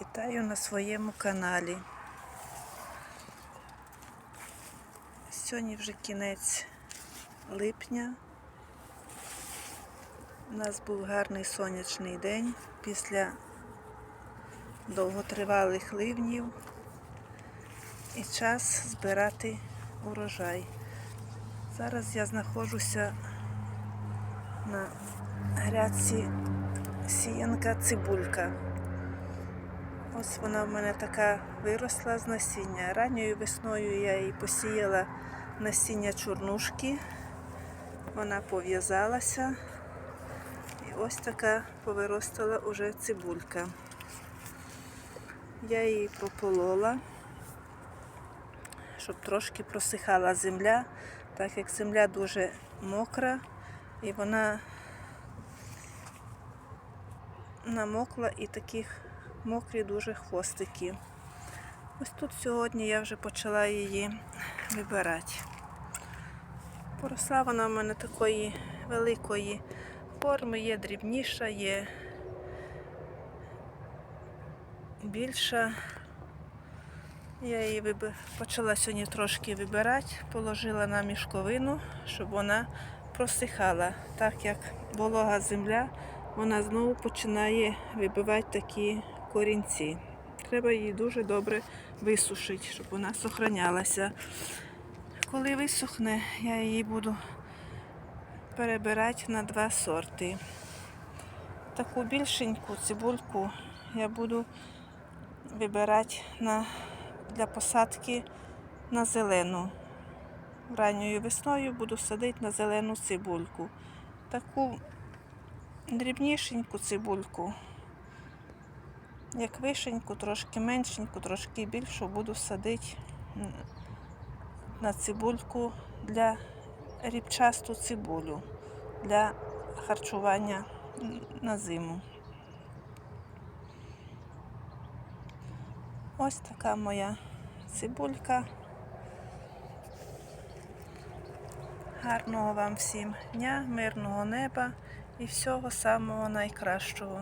Вітаю на своєму каналі. Сьогодні вже кінець липня. У нас був гарний сонячний день після довготривалих ливнів і час збирати урожай. Зараз я знаходжуся на грядці сіянка цибулька. Ось вона в мене така виросла з насіння. Ранньою весною я її посіяла насіння чорнушки. Вона пов'язалася. І ось така повиростала уже цибулька. Я її прополола, щоб трошки просихала земля, так як земля дуже мокра і вона намокла і таких мокрі дуже хвостики. Ось тут сьогодні я вже почала її вибирати. Поросла вона в мене такої великої форми, є дрібніша, є більша. Я її почала сьогодні трошки вибирати, положила на мішковину, щоб вона просихала. Так як волога земля, вона знову починає вибивати такі корінці. Треба її дуже добре висушити, щоб вона сохранялася. Коли висохне, я її буду перебирати на два сорти. Таку більшеньку цибульку я буду вибирати на, для посадки на зелену. Ранньою весною буду садити на зелену цибульку. Таку дрібнішеньку цибульку, як вишеньку, трошки меншеньку, трошки більшу буду садити на цибульку для рібчасту цибулю для харчування на зиму. Ось така моя цибулька. Гарного вам всім дня, мирного неба і всього самого найкращого.